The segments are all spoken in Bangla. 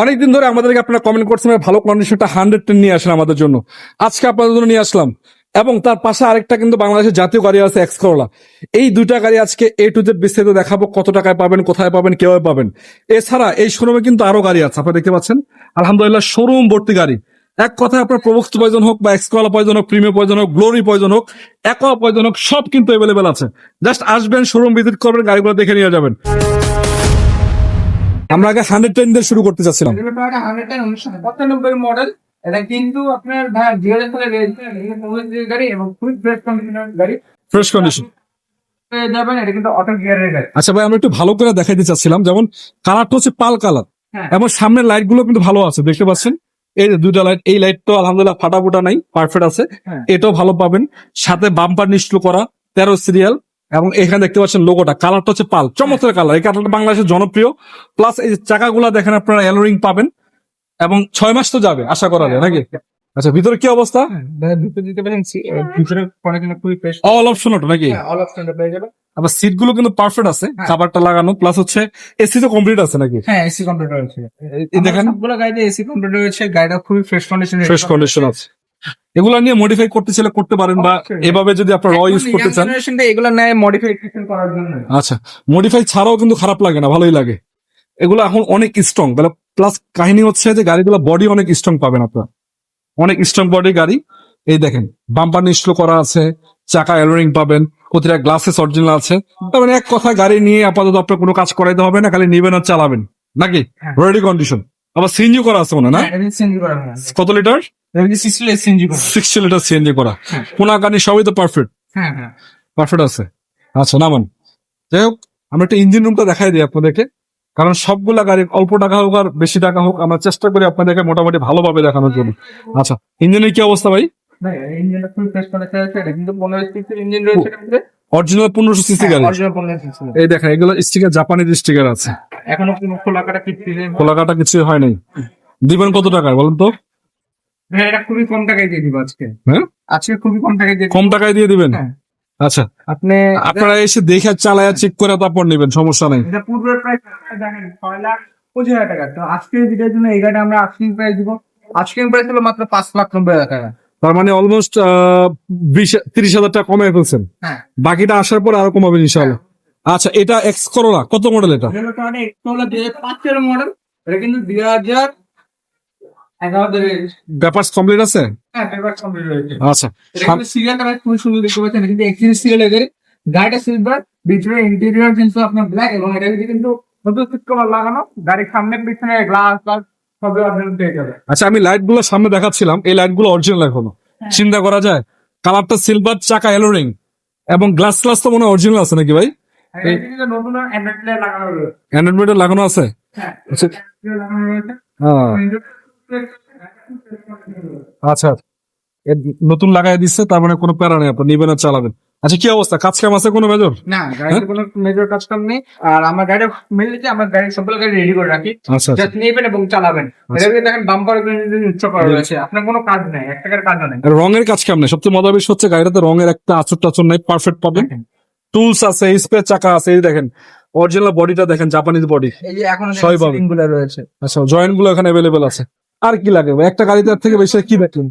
অনেকদিন ধরে আমাদেরকে আপনারা কমেন্ট করছেন, ভালো কন্ডিশনটা হান্ড্রেড টেন নিয়ে আসেন আমাদের জন্য। আজকে আপনাদের জন্য নিয়ে আসলাম। এবং তার পাশে আরেকটা কিন্তু বাংলাদেশের জাতীয় গাড়ি আছে এক্স করোলা এই দুইটা গাড়ি আজকে এ টু জেড বিস্তারিত দেখাবো, কত টাকায় পাবেন, কোথায় পাবেন, কীভাবে পাবেন। এছাড়া এই শোরুমে কিন্তু আরও গাড়ি আছে, আপনারা দেখতে পাচ্ছেন। আলহামদুলিল্লাহ শোরুম ভর্তি গাড়ি। এক কথায় আপনার প্রবক্ত পয়জন হোক বা এক্সকলা পয়জন হোক প্রিমিয়াম পয়জন হোক গ্লোরি পয়জন হোক একোয়া পয়জন হোক, সব কিন্তু অ্যাভেলেবেল আছে। জাস্ট আসবেন শোরুম ভিজিট করবেন, গাড়িগুলো দেখে নিয়ে যাবেন। আমরা আগে হান্ড্রেড টেন দিয়ে শুরু করতে চাচ্ছিলাম। এগুলো হান্ড্রেড টেন উনিশশো পঁচানব্বই মডেল এটা কিন্তু আপনার ভাই দুই হাজার সালে গাড়ি এবং খুবই ফ্রেশ কন্ডিশনের গাড়ি। ফ্রেশ কন্ডিশন যাবেন এটা কিন্তু অটো গিয়ারের গাড়ি। আচ্ছা ভাই আমরা একটু ভালো করে দেখাইতে চাচ্ছিলাম। যেমন কালারটা হচ্ছে পাল কালার হ্যাঁ। এবং সামনের লাইটগুলো কিন্তু ভালো আছে দেখতে পাচ্ছেন? এই যে দুইটা লাইট এই লাইট তো আলহামদুলিল্লাহ ফাটা ফুটা নাই পারফেক্ট আছে। হ্যাঁ। এটাও ভালো পাবেন। সাথে বাম্পার নিশ্চল করা তেরো সিরিয়াল এবং এখানে দেখতে পাচ্ছেন লোগোটা কালারটা হচ্ছে পাল চমৎকার কালার এই কালারটা বাংলাদেশের জনপ্রিয়। প্লাস এই চাকাগুলা দেখেন আপনারা এলোরিং পাবেন। এবং ছয় মাস তো যাবে আশা করা যায় নাকি? আচ্ছা ভিতরে কি অবস্থা? ভিতরে দিতে পারেন ভিতরে কন্ডিশন খুবই ফ্রেশ অল অপশন ওটা নাকি? অল পেয়ে যাবেন। আবার সিটগুলো কিন্তু পারফেক্ট আছে হ্যাঁ। খাবারটা লাগানো প্লাস হচ্ছে এসি তো কমপ্লিট আছে নাকি? হ্যাঁ এসি কম্পিউটার রয়েছে। দেখেন। সবগুলো গাড়িতে এসি কম্পিউটার রয়েছে গাড়িটা খুবই ফ্রেশ কন্ডিশন ফ্রেশ কন্ডিশন আছে। এগুলা নিয়ে মডিফাই করতে চাইলে করতে পারেন বা এভাবে যদি আপনার র ইউজ করতে চান। এগুলো নেয় মডিফিকেশন করার জন্য। আচ্ছা মডিফাই ছাড়াও কিন্তু খারাপ লাগে না ভালোই লাগে। এগুলো এখন অনেক স্ট্রং তাহলে প্লাস কাহিনী হচ্ছে যে গাড়িগুলো বডি অনেক স্ট্রং পাবেন আপনার। অনেক স্ট্রং বডি গাড়ি। এই দেখেন বাম্পার নিশ্চল করা আছে চাকা এলোরিং পাবেন প্রতিটা গ্লাসেস অরিজিনাল আছে। তার মানে এক কথা গাড়ি নিয়ে আপাতত আপনার কোনো কাজ করাইতে হবে না খালি নিবেন আর চালাবেন। নাকি? হ্যাঁ। রেডি কন্ডিশন আবার সিএনজি করা আছে মনে হয় না? হ্যাঁ হয়। কত লিটার সিএনজি করা। সিক্সটি লিটার সিএনজি করা। হ্যাঁ। সবই তো পারফেক্ট হ্যাঁ হ্যাঁ। পারফেক্ট আছে। আচ্ছা নামান। যাই হোক আমরা একটা ইঞ্জিন রুমটা দেখাই দিই আপনাদেরকে। কারণ সবগুলা গাড়ি অল্প টাকা হোক আর বেশি টাকা হোক আমরা চেষ্টা করি আপনাদেরকে মোটামুটি ভালোভাবে দেখানোর জন্য। আচ্ছা ইঞ্জিনের কি অবস্থা ভাই? অরিজিনাল পনেরোশো সিসি গাড়ি। এই দেখেন এগুলো স্টিকার জাপানিজ স্টিকার আছে। এখনও খোলা কাটা কিছু হয় নাই। দিবেন কত টাকায় বলেন তো? এটা খুবই কম টাকায় দিয়ে দিব আজকে। হ্যাঁ? আজকে খুবই কম টাকায় দিয়ে কম টাকায় দিয়ে দিবেন? হ্যাঁ। আচ্ছা। আপনি আপনারা এসে দেখে চালায়া চেক করে তারপর নেবেন সমস্যা নেই। এটা পূর্বের প্রাইস দেখেন ছয় লাখ পঁচিশ হাজার টাকা। তো আজকের ভিডিওর জন্য এই আমরা প্রাইস দিব। প্রাইস হলো মাত্র পাঁচ লাখ নব্বই হাজার টাকা। তার মানে অলমোস্ট বিশ তিরিশ হাজার টাকা কমে ফেলছেন। হ্যাঁ। বাকিটা আসার পর আরও কমাবেন ইনশাআল্লাহ। আচ্ছা এটা এক্স করোলা কত মডেল এটা? মডেল এটা কিন্তু দুই হাজার ব্যাপার কমপ্লিট আছে? হ্যাঁ আচ্ছা সিরিয়ালটা খুবই সুন্দর দেখতে পাচ্ছেন। কিন্তু সিরিয়াল গাড়ি গাড়িটা সিলভার ভিতরে ইন্টেরিয়র কিন্তু আপনার ব্ল্যাক এবং এটা কিন্তু নতুন সিট কভার লাগানো। গাড়ির সামনে পিছনে গ্লাস গ্লাস সবই আপনার পেয়ে যাবে। আচ্ছা আমি লাইটগুলো সামনে দেখাচ্ছিলাম। এই লাইটগুলো অরিজিনাল এখনও। হ্যাঁ। চিন্তা করা যায়। কালারটা সিলভার চাকা এলোরিং এবং গ্লাস গ্লাস তো মনে অরিজিনাল আছে নাকি ভাই? অ্যান্ড্রয়েড লাগানো আছে? হ্যাঁ আচ্ছা হ্যাঁ, আচ্ছা নতুন লাগাই দিচ্ছে তার মানে কোনো প্যারা নেই আপনি নিবেন আর চালাবেন। আচ্ছা কি অবস্থা? কাজ কাম আছে কোনো মেজর না গাড়িতে কোনো মেজর কাজ কাম নেই। আর আমার গাড়ি মেনলি যে আমার গাড়ি সবগুলো গাড়ি রেডি করে রাখি। আচ্ছা আচ্ছা। জাস্ট নেবেন এবং চালাবেন। কিন্তু দেখেন বাম্পার উচ্চ করা রয়েছে। আপনার কোনো কাজ নেই এক টাকার কাজও নেই। রঙের কাজ কেমন সবচেয়ে মজার বিষয় হচ্ছে গাড়িটাতে রঙের একটা আচর টাচর নাই পারফেক্ট পাবেন টুলস আছে স্পেয়ার চাকা আছে এই দেখেন অরিজিনাল বডিটা দেখেন জাপানিজ বডি এই যে এখন সবই পাবেন। রয়েছে। আচ্ছা জয়েন্টগুলো এখানে অ্যাভেলেবেল আছে। আর কি লাগে? ভাই? একটা গাড়িতে এর থেকে বেশি কি দেখলেন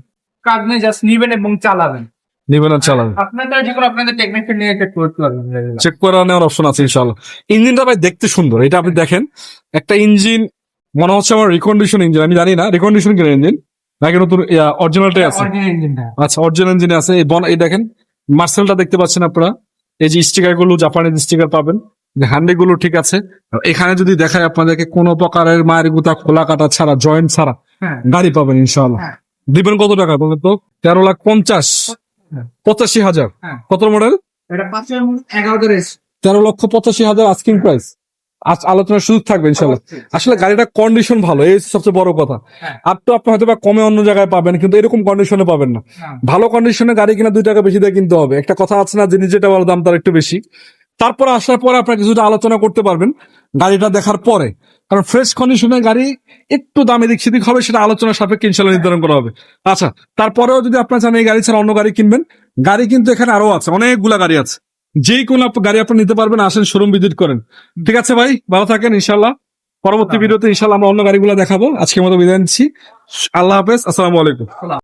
কাজ নেই জাস্ট নিবেন এবং চালাবেন। নিবেন আর চালাবেন। আপনাদের যে কোনো আপনাদের টেকনিক্যাল নিয়ে চেক করতে পারবেন চেক করে নেওয়ার অপশন আছে ইনশাআল্লাহ। ইঞ্জিনটা ভাই দেখতে সুন্দর এটা আপনি দেখেন। একটা ইঞ্জিন মনে হচ্ছে আমার রিকন্ডিশন ইঞ্জিন আমি জানি না রিকন্ডিশন কিনা ইঞ্জিন নাকি নতুন অরিজিনালটাই আছে? আচ্ছা অরিজিনাল ইঞ্জিন আছে। এই বন এই দেখেন মার্সেলটা দেখতে পাচ্ছেন আপনারা। এই যে স্টিকারগুলো জাপানিজ স্টিকার পাবেন হ্যান্ডে গুলো ঠিক আছে। এখানে যদি দেখায় আপনাদেরকে কোনো প্রকারের মায়ের গুতা খোলা কাটা ছাড়া জয়েন্ট ছাড়া হ্যাঁ গাড়ি পাবেন ইনশাআল্লাহ। হ্যাঁ। দিবেন কত টাকা বলেন তো? তেরো লাখ পঞ্চাশ। হ্যাঁ। পঁচাশি হাজার। হ্যাঁ। কত মডেল তেরো লক্ষ পঁচাশি হাজার আস্কিং প্রাইস আজ আলোচনার সুযোগ থাকবে ইনশাল্লাহ আসলে গাড়িটা কন্ডিশন ভালো এই সবচেয়ে বড় কথা। হ্যাঁ। আর তো আপনি হয়তো বা কমে অন্য জায়গায় পাবেন কিন্তু এরকম কন্ডিশনে পাবেন না। ভালো কন্ডিশনে গাড়ি কিনা দুই টাকা বেশি দিয়ে কিনতে হবে। একটা কথা আছে না জিনিস যেটা ভালো দাম তার একটু বেশি। তারপর আসার পরে আপনার কিছুটা আলোচনা করতে পারবেন। গাড়িটা দেখার পরে কারণ ফ্রেশ কন্ডিশনের গাড়ি একটু দামে দিক সেদিক হবে সেটা আলোচনা সাপেক্ষে ইনশাল্লাহ নির্ধারণ করা হবে। আচ্ছা তারপরেও যদি আপনার চান এই গাড়ি ছাড়া অন্য গাড়ি কিনবেন গাড়ি কিন্তু এখানে আরও আছে অনেকগুলা গাড়ি আছে। যেই কোন গাড়ি আপনি নিতে পারবেন আসেন শোরুম ভিজিট করেন। ঠিক আছে ভাই ভালো থাকেন ইনশাল্লাহ। পরবর্তী ভিডিওতে ইনশাল্লাহ আমরা অন্য গাড়িগুলো দেখাবো। আজকের মতো বিদায় নিচ্ছি। আল্লাহ হাফেজ আসসালামু আলাইকুম।